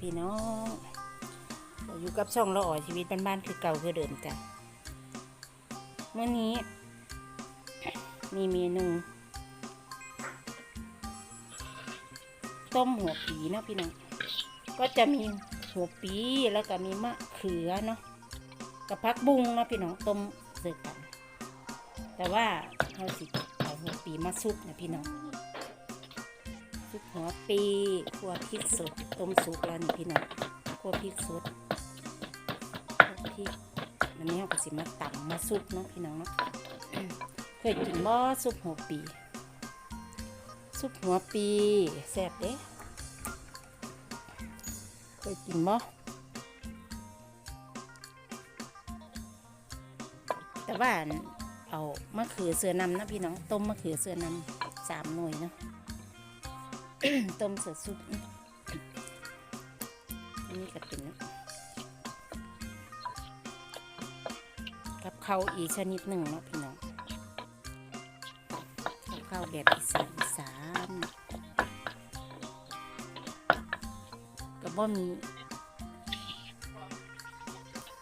พี่น้องอยู่กับช่องละอ่อชีวิตบ้านๆคือเก่าคือเดิมจ้ะเมื่อนี้ มีเมนูต้มหัวปีเนาะพี่น้องก็จะมีหัวปีแล้วก็มีมะเขือเนาะกับพักบุ้งเนาะพี่น้องต้มเสิร์ฟกัน แต่ว่าเราสิเอาหัวปีมาซุปนะพี่น้อง ซุปหัวปีคั่วพริกสดต้มสุกแล้วนี่พี่น้องคั่วพริกสดคั่วพริกอันนี้เราก็สิมาตำมาซุปเนาะพี่น้องเนาะเคยกินบ่ซุปหัวปี ซุปหัวปีแซ่บเด้เคยกินบ่แต่ว่านเอามะเขือเสือนำนะพี่น้องต้มมะเขือเสือนำสามหน่วยเนาะ ต้มเสือซุปนะอันนี้ก็เป็นกับข้าวอีกชนิดหนึ่งเนาะพี่น้องกับข้าวแบบอีสานอีสานก็บ่มี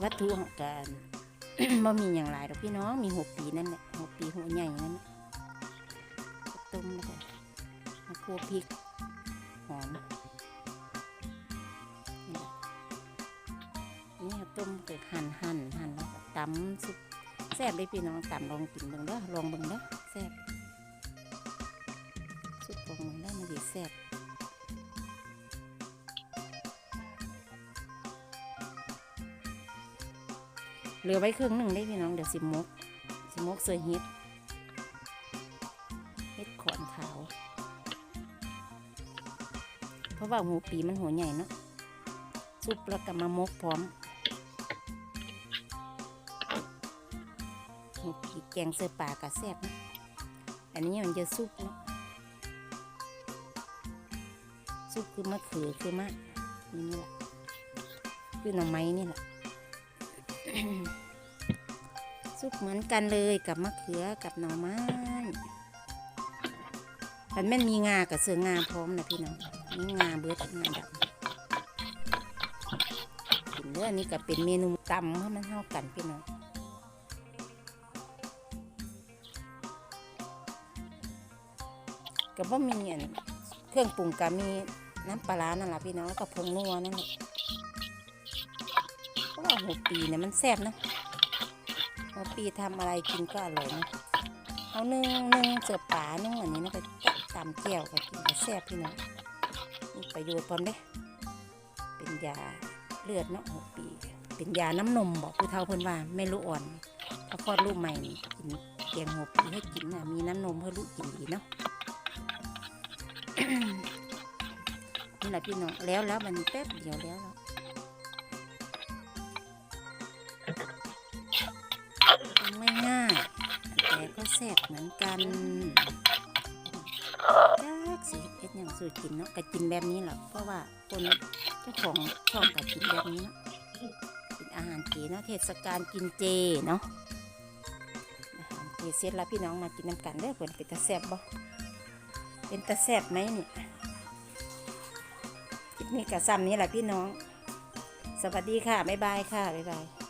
วัตถุของการบ่มีอย่างไรดอกพี่น้องมีหัวปีนั่นแหละหัวปีหัวใหญ่นั่นน่ะก็ต้มแล้วก็คั่วพริก หอมนี่แหละต้มเกิดหั่นหั่นหั่นแล้วตำซุปแซ่บเลยพี่น้องตำลองกินเบิ่งเด้อลองเบิ่งเด้อแซ่บสุดของมันได้มาดีแซ่บเหลือไว้ครึ่งหนึ่งได้พี่น้องเดี๋ยวสิมกสิมกเสือฮ็ด เพราะว่าหูปีมันหัวใหญ่เนาะซุปแล้วก็มามกพร้อมหูปีแกงเสือป่ากับแซ่บนะอันนี้มันจะซุปเนาะซุปคือมะเขือคือมะนี่แหละคือหน่อไม้นี่แหละซุปเหมือนกันเลยกับมะเขือกับหน่อไม้มันแม่นมีงากับเสืองาพร้อมนะพี่น้อง มีงาเบิดงาดำกินเรื่องนี้ก็เป็นเมนูตำเพราะมันเท่ากันพี่น้องก็บ่มีอันเครื่องปรุงก็มีน้ำปลานั่นแหละพี่น้องแล้วก็ผงนัวนั่นแหละเพราะว่าหัวปีเนี่ยมันแซ่บนะหัวปีทำอะไรกินก็อร่อยนะเอานึ่งนึ่งเสือป่านึ่งอันนี้นะก็ตำแจ่วก็กินก็แซ่บพี่น้อง ประโยชน์พร้อมเด้เป็นยาเลือดเนาะหัวปี เป็นยาน้ำนมบอกผู้เฒ่าเพิ่นว่าไม่รู้อ่อนถ้าคลอดลูกใหม่นี่กินแกงหัวปีให้กินนะมีน้ำนมให้ลูกกินดีเนาะนี่แหละพี่น้องแล้วแล้วมันแป๊บเดียวแล้วทำไม่ง่ายแต่ก็แซ่บเหมือนกัน จักสิเอ็ดอย่างสูตรกินเนาะก็กินแบบนี้แหละเพราะว่าคนเจ้าของช่องก็กินแบบนี้เนาะกินอาหารเจเนาะเทศกาลกินเจเนาะอาหารเจเสร็จแล้วพี่น้องมากินน้ำกันเด้อเพิ่นเป็นตาแซบบ่เป็นตาแซบไหมเนี่ยคลิปนี้กับซ้ำนี้แหละพี่น้อง สวัสดีค่ะ บ๊ายบายค่ะ บ๊ายบาย